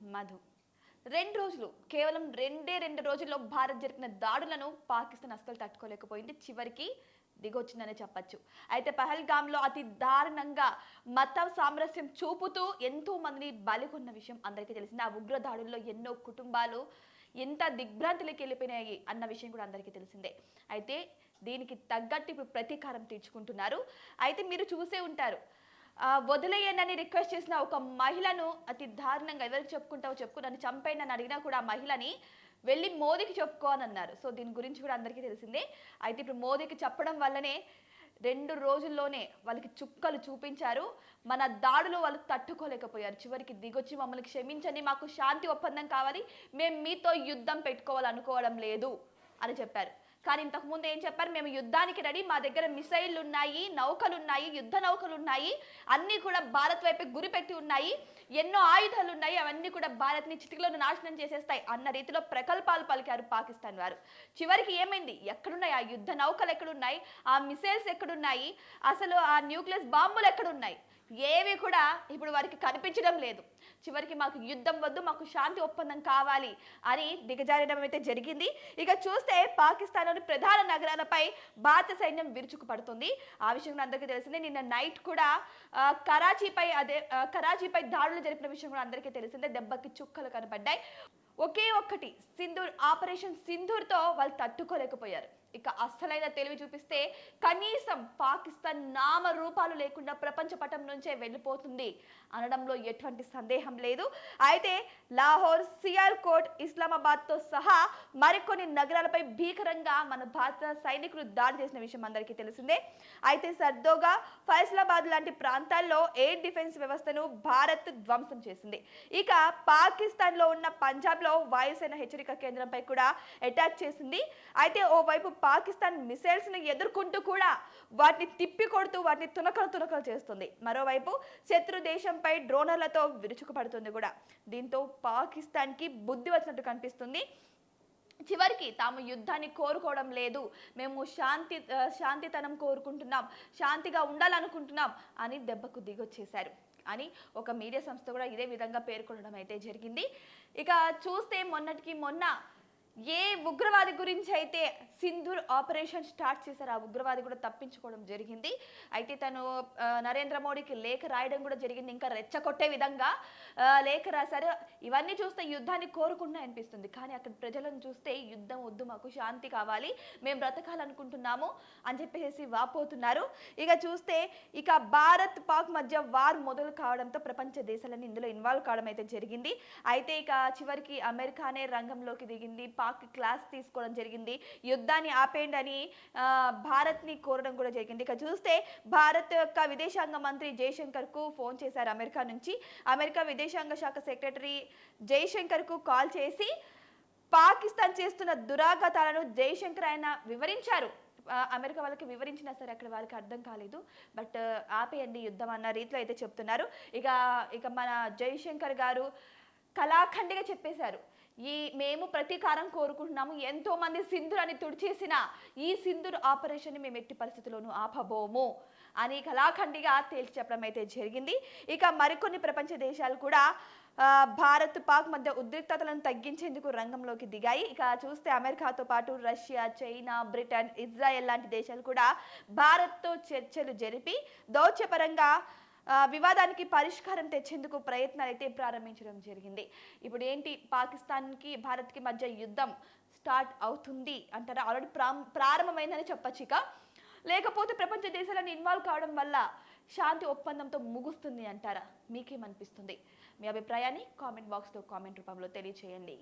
మధు. రెండు రోజులు కేవలం రెండే రెండు రోజుల్లో భారత్ జరిపిన దాడులను పాకిస్తాన్ అస్సలు తట్టుకోలేకపోయింది. చివరికి దిగొచ్చిందనే చెప్పచ్చు. అయితే పహల్గామ్లో అతి దారుణంగా మత సామరస్యం చూపుతూ ఎంతో మందిని బలికొన్న విషయం అందరికీ తెలిసింది. ఆ ఉగ్ర దాడుల్లో ఎన్నో కుటుంబాలు ఎంత దిగ్భ్రాంతిలోకి వెళ్ళిపోయినాయి అన్న విషయం కూడా అందరికీ తెలిసిందే. అయితే దీనికి తగ్గట్టు ఇప్పుడు ప్రతీకారం తీర్చుకుంటున్నారు. అయితే మీరు చూసే ఉంటారు వదిలేయండి రిక్వెస్ట్ చేసిన ఒక మహిళను అతి దారుణంగా ఎవరికి చెప్పుకుంటావు చెప్పుకో నన్ను చంపేయండి అని అడిగినా కూడా ఆ మహిళని వెళ్ళి మోదీకి చెప్పుకో అని అన్నారు. సో దీని గురించి కూడా అందరికీ తెలిసిందే. అయితే ఇప్పుడు మోదీకి చెప్పడం వల్లనే రెండు రోజుల్లోనే వాళ్ళకి చుక్కలు చూపించారు. మన దాడులు వాళ్ళు తట్టుకోలేకపోయారు. చివరికి దిగొచ్చి మమ్మల్ని క్షమించండి మాకు శాంతి ఒప్పందం కావాలి మేము మీతో యుద్ధం పెట్టుకోవాలనుకోవడం లేదు అని చెప్పారు. కానీ ఇంతకు ముందు ఏం చెప్పారు? మేము యుద్ధానికి రెడీ మా దగ్గర మిసైళ్ళు ఉన్నాయి నౌకలు ఉన్నాయి యుద్ధ నౌకలు ఉన్నాయి అన్నీ కూడా భారత్ వైపు గురిపెట్టి ఉన్నాయి ఎన్నో ఆయుధాలు ఉన్నాయి అవన్నీ కూడా భారత్ని చిటికలో నాశనం చేసేస్తాయి అన్న రీతిలో ప్రకల్పాలు పలికారు పాకిస్తాన్ వారు. చివరికి ఏమైంది? ఎక్కడున్నాయి? ఆ యుద్ధ నౌకలు ఎక్కడున్నాయి? ఆ మిసైల్స్ ఎక్కడున్నాయి? అసలు ఆ న్యూక్లియస్ బాంబులు ఎక్కడున్నాయి? ఏవి కూడా ఇప్పుడు వారికి కనిపించడం లేదు. చివరికి మాకు యుద్ధం వద్దు మాకు శాంతి ఒప్పందం కావాలి అని దిగజారడం అయితే జరిగింది. ఇక చూస్తే పాకిస్తాన్లోని ప్రధాన నగరాలపై భారత సైన్యం విరుచుకుపడుతుంది. ఆ విషయం కూడా అందరికీ తెలిసిందే. నిన్న నైట్ కూడా కరాచీపై అదే కరాచీపై దాడులు జరిపిన విషయం కూడా అందరికీ తెలిసిందే. దెబ్బకి చుక్కలు కనపడ్డాయి. ఒకే ఒక్కటి సింధూర్ ఆపరేషన్ సింధూర్తో వాళ్ళు తట్టుకోలేకపోయారు. ఇక అస్సలైన తెలివి చూపిస్తే కనీసం పాకిస్తాన్ నామ రూపాలు లేకుండా ప్రపంచ పటం నుంచే వెళ్ళిపోతుంది అనడంలో ఎటువంటి సందేహం లేదు. అయితే లాహోర్ సియాల్కోట్ ఇస్లామాబాద్తో సహా మరికొన్ని నగరాలపై భీకరంగా మన భారత సైనికులు దాడి చేసిన విషయం అందరికీ తెలిసిందే. అయితే సర్దోగా ఫైసలాబాద్ లాంటి ప్రాంతాల్లో ఎయిర్ డిఫెన్స్ వ్యవస్థను భారత్ ధ్వంసం చేసింది. ఇక పాకిస్తాన్లో ఉన్న పంజాబ్ పంజాబ్లో వాయుసేన హెచ్చరిక కేంద్రంపై కూడా అటాక్ చేసింది. అయితే ఓవైపు పాకిస్తాన్ మిసైల్స్ని ఎదుర్కొంటూ కూడా వాటిని తిప్పి కొడుతూ వాటిని తునకలు తునకలు చేస్తుంది. మరోవైపు శత్రు దేశంపై డ్రోనర్లతో విరుచుకుపడుతుంది కూడా. దీంతో పాకిస్తాన్కి బుద్ధి వచ్చినట్టు కనిపిస్తుంది. చివరికి తాము యుద్ధాన్ని కోరుకోవడం లేదు. మేము శాంతి శాంతితనం కోరుకుంటున్నాం. శాంతిగా ఉండాలనుకుంటున్నాం అని దెబ్బకు దిగొచ్చేశారు. అని ఒక మీడియా సంస్థ కూడా ఇదే విధంగా పేర్కొనడం అయితే జరిగింది. ఇక చూస్తే మొన్నటికి మొన్న ఏ ఉగ్రవాది గురించి అయితే సింధూర్ ఆపరేషన్ స్టార్ట్ చేశారు ఆ ఉగ్రవాది కూడా తప్పించుకోవడం జరిగింది. అయితే తను నరేంద్ర మోడీకి లేఖ రాయడం కూడా జరిగింది. ఇంకా రెచ్చగొట్టే విధంగా లేఖ రాశారు. ఇవన్నీ చూస్తే యుద్ధాన్ని కోరుకున్నా అనిపిస్తుంది. కానీ అక్కడ ప్రజలను చూస్తే యుద్ధం వద్దు మాకు శాంతి కావాలి మేము బ్రతకాలనుకుంటున్నాము అని చెప్పేసి వాపోతున్నారు. ఇక చూస్తే ఇక భారత్ పాక్ మధ్య వార్ మొదలు కావడంతో ప్రపంచ దేశాలన్నీ ఇందులో ఇన్వాల్వ్ కావడం అయితే జరిగింది. అయితే ఇక చివరికి అమెరికానే రంగంలోకి దిగింది. పాక్ క్లాస్ తీసుకోవడం జరిగింది. యుద్ధాన్ని ఆపేయండి అని భారత్ని కోరడం కూడా జరిగింది. ఇక చూస్తే భారత్ యొక్క విదేశాంగ మంత్రి జయశంకర్కు ఫోన్ చేశారు అమెరికా నుంచి. అమెరికా విదేశాంగ శాఖ సెక్రటరీ జయశంకర్కు కాల్ చేసి పాకిస్తాన్ చేస్తున్న దురాఘాతాలను జయశంకర్ ఆయన వివరించారు. అమెరికా వాళ్ళకి వివరించినా సరే అక్కడ వాళ్ళకి అర్థం కాలేదు. బట్ ఆపేయండి యుద్ధం అన్న రీతిలో అయితే చెప్తున్నారు. ఇక ఇక మన జయశంకర్ గారు కళాఖండిగా చెప్పేశారు. ఈ మేము ప్రతీకారం కోరుకుంటున్నాము. ఎంతో మంది సింధురని తుడిచేసిన ఈ సింధుర్ ఆపరేషన్ మేము ఎట్టి పరిస్థితుల్లోనూ ఆపబోము అని కళాఖండిగా తేల్చి చెప్పడం అయితే జరిగింది. ఇక మరికొన్ని ప్రపంచ దేశాలు కూడా భారత్ పాక్ మధ్య ఉద్రిక్తతలను తగ్గించేందుకు రంగంలోకి దిగాయి. ఇక చూస్తే అమెరికాతో పాటు రష్యా చైనా బ్రిటన్ ఇజ్రాయెల్ లాంటి దేశాలు కూడా భారత్తో చర్చలు జరిపి దౌత్యపరంగా వివాదానికి పరిష్కారం తెచ్చేందుకు ప్రయత్నాలు అయితే ప్రారంభించడం జరిగింది. ఇప్పుడు ఏంటి? పాకిస్తాన్కి భారత్కి మధ్య యుద్ధం స్టార్ట్ అవుతుంది అంటారా? ఆల్రెడీ ప్రా ప్రారంభమైందని చెప్పచ్చు ఇక. లేకపోతే ప్రపంచ దేశాలను ఇన్వాల్వ్ కావడం వల్ల శాంతి ఒప్పందంతో ముగుస్తుంది అంటారా? మీకేమనిపిస్తుంది? మీ అభిప్రాయాన్ని కామెంట్ బాక్స్లో కామెంట్ రూపంలో తెలియచేయండి.